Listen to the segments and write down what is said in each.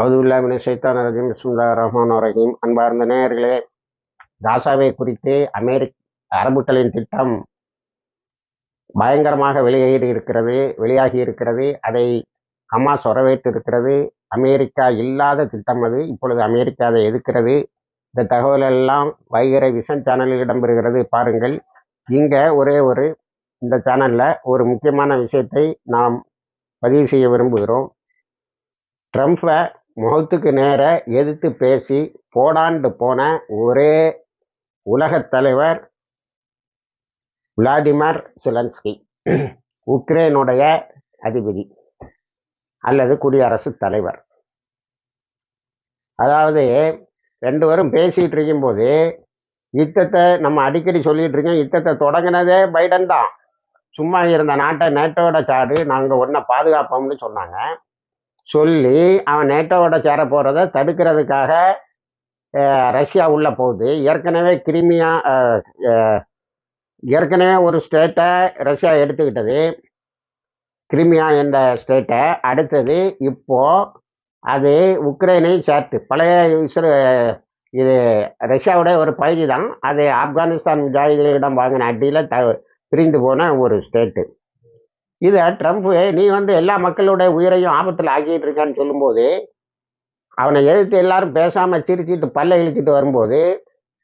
அவுதுல்லாமின் சைத்தான் ரஜிம் சுந்தா ரஹ்மான் ரஹீம். அன்பார்ந்த நேயர்களே காசாவை குறித்து அமெரிக் அரபுக்களின் திட்டம் பயங்கரமாக வெளியேறி இருக்கிறது வெளியாகி இருக்கிறது. அதை ஹமாஸ் வரவேற்று இருக்கிறது அமெரிக்கா இல்லாத திட்டம் அது. இப்பொழுது அமெரிக்கா அதை எதிர்க்கிறது. இந்த தகவல் எல்லாம் வைகரை விஷன் சேனலில் இடம்பெறுகிறது. பாருங்கள். இங்கே ஒரே ஒரு இந்த சேனலில் ஒரு முக்கியமான விஷயத்தை நாம் பதிவு செய்ய விரும்புகிறோம். ட்ரம்ப்பை முகத்துக்கு நேர எதிர்த்து பேசி போடாண்டு போன ஒரே உலகத் தலைவர் விளாடிமிர் செலன்ஸ்கி உக்ரைனுடைய அதிபதி அல்லது குடியரசுத் தலைவர். அதாவது ரெண்டு பேரும் பேசிகிட்டு இருக்கும்போது யுத்தத்தை நம்ம அடிக்கடி சொல்லிகிட்டு இருக்கோம். யுத்தத்தை தொடங்கினதே பைடன் தான். சும்மா இருந்த நாட்டை நேட்டோட சாடு நாங்கள் ஒன்றை பாதுகாப்போம்னு சொன்னாங்க. சொல்லி அவன் நேட்டோவோட சேர போகிறத தடுக்கிறதுக்காக ரஷ்யா உள்ளே போகுது. ஏற்கனவே கிரிமியா ஏற்கனவே ஒரு ஸ்டேட்டை ரஷ்யா எடுத்துக்கிட்டது. கிரிமியா என்ற ஸ்டேட்டை. அடுத்தது இப்போது அது உக்ரைனையும் சேர்த்து பழைய இஸ்ரோ இது ரஷ்யாவுடைய ஒரு பகுதி தான் அது ஆப்கானிஸ்தான் முஜாஹிதீனிடம் வாங்கின அடியில் த பிரிந்து போன ஒரு ஸ்டேட்டு. இதை ட்ரம்ப் நீ வந்து எல்லா மக்களுடைய உயிரையும் ஆபத்தில் ஆக்கிட்டு இருக்கான்னு சொல்லும்போது அவனை எதிர்த்து எல்லாரும் பேசாமல் சிரிச்சிட்டு பல்ல இழுச்சிட்டு வரும்போது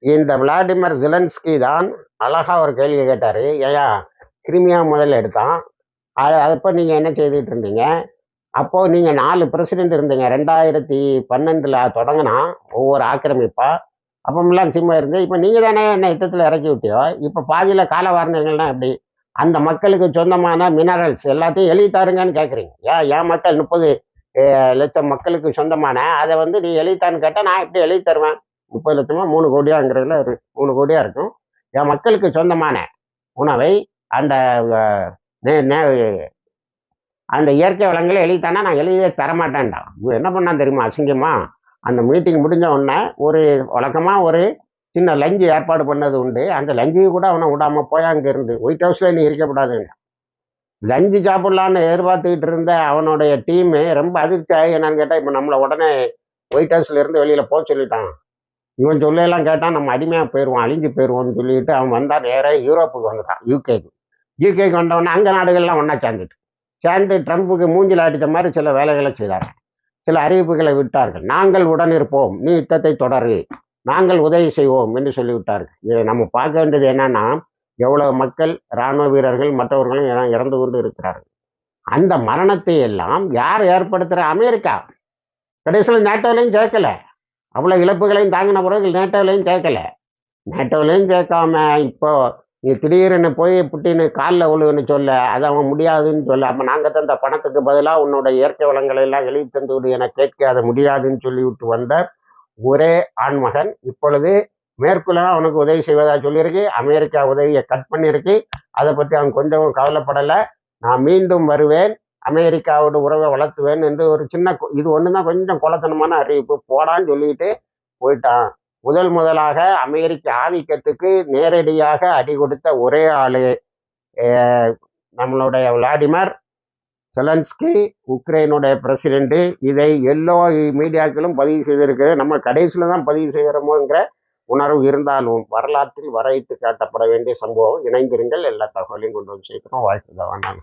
இந்த விளாடிமிர் ஜிலன்ஸ்கி தான் அழகாக ஒரு கேள்வி கேட்டார். ஏயா கிருமியா முதல்ல எடுத்தான். அது அப்போ நீங்கள் என்ன செய்துட்டு இருந்தீங்க? அப்போது நீங்கள் நாலு பிரசிடென்ட் இருந்தீங்க. ரெண்டாயிரத்தி பன்னெண்டில் தொடங்கினா ஒவ்வொரு ஆக்கிரமிப்பாக அப்பமெல்லாம் சிம்ம இருந்து இப்போ நீங்கள் தானே என்ன யுத்தத்தில் இறக்கி விட்டியோ? இப்போ பாதியில் கால வாரணங்கள்னா எப்படி? அந்த மக்களுக்கு சொந்தமான மினரல்ஸ் எல்லாத்தையும் எழுதி தாருங்கன்னு கேட்குறீங்க ஏன் என் மக்கள் முப்பது லட்சம் மக்களுக்கு சொந்தமான? அதை வந்து நீ எழுதித்தான்னு கேட்டால் நான் எப்படி எழுதி தருவேன்? முப்பது லட்சமா மூணு கோடியாங்கிறதுல ஒரு மூணு கோடியாக இருக்கும். என் மக்களுக்கு சொந்தமான உணவை அந்த அந்த இயற்கை வளங்களை எழுதித்தானா நான் எழுதியே தரமாட்டேன்டா. என்ன பண்ணான் தெரியுமா? அசிங்கமா? அந்த மீட்டிங் முடிஞ்ச உடனே ஒரு வழக்கமாக ஒரு சின்ன லஞ்சு ஏற்பாடு பண்ணது உண்டு. அந்த லஞ்சு கூட அவனை விடாமல் போய் அங்கே இருந்து ஒயிட் ஹவுஸில் நீ இருக்கக்கூடாதுங்க லஞ்சு சாப்பிட்லான்னு எதிர்பார்த்துக்கிட்டு இருந்த அவனுடைய டீமு ரொம்ப அதிர்ச்சி ஆகி என்னன்னு கேட்டால் இப்போ நம்மளை உடனே ஒயிட் ஹவுஸில் இருந்து வெளியில் போக சொல்லிட்டான். இவன் சொல்லலாம் கேட்டால் நம்ம அடிமையாக போயிடுவோம் அழிஞ்சு போயிடுவோம்னு சொல்லிட்டு அவன் வந்தால் நேராக யூரோப்புக்கு வந்துட்டான் யூகேக்கு யூகேக்கு வந்தவொடனே அங்கே நாடுகள்லாம் ஒன்றா சேர்ந்துட்டு சேர்ந்து ட்ரம்ப்புக்கு மூஞ்சில் அடித்த மாதிரி சில வேலைகளை செய்தார் சில அறிவிப்புகளை விட்டார்கள். நாங்கள் உடன் இருப்போம். நீ யுத்தத்தை தொடரு. நாங்கள் உதவி செய்வோம் என்று சொல்லிவிட்டார்கள். இதை நம்ம பார்க்க வேண்டியது என்னன்னா எவ்வளவு மக்கள் இராணுவ வீரர்கள் மற்றவர்களும் இறந்து கொண்டு இருக்கிறார்கள். அந்த மரணத்தை எல்லாம் யார் ஏற்படுத்துகிற அமெரிக்கா. கடைசியில் நேட்டோலையும் கேட்கல. அவ்வளோ இழப்புகளையும் தாங்கின பிறகு நேட்டோலையும் சேர்க்கல நேட்டோலையும் சேர்க்காம இப்போ நீ திடீர்னு போய் புட்டின்னு காலில் உழுவுன்னு சொல்ல அது அவன் முடியாதுன்னு சொல்ல அப்போ நாங்கள் தந்த பணத்துக்கு பதிலாக உன்னோட இயற்கை வளங்களை எல்லாம் எழுதி தந்து விடு என கேட்க அதை முடியாதுன்னு சொல்லிவிட்டு வந்த ஒரே ஆண்மகன் இப்பொழுது மேற்குள்ள அவனுக்கு உதவி செய்வதாக சொல்லியிருக்கு. அமெரிக்கா உதவியை கட் பண்ணியிருக்கு. அதை பற்றி அவன் கொஞ்சம் கவலைப்படலை. நான் மீண்டும் வருவேன். அமெரிக்காவோட உறவை வளர்த்துவேன் என்று ஒரு சின்ன இது ஒன்று தான் கொஞ்சம் குலத்தனமான அறிவிப்பு. போடான்னு சொல்லிட்டு போயிட்டான். முதல் முதலாக அமெரிக்க ஆதிக்கத்துக்கு நேரடியாக அடி கொடுத்த ஒரே ஆளு நம்மளுடைய விளாடிமர் செலன்ஸ்கி உக்ரைனுடைய பிரசிடென்ட் இதை எல்லா மீடியாக்களும் பதிவு செய்திருக்கிறது. நம்ம கடைசியில் தான் பதிவு செய்கிறோமோங்கிற உணர்வு இருந்தாலும் வரலாற்றில் வரைத்து காட்டப்பட வேண்டிய சம்பவம் இணைந்திருங்கள். எல்லா தகவலையும் கொண்டு வந்து சேர்க்கிறோம். வாழ்க்கை தான் வேண்டாம்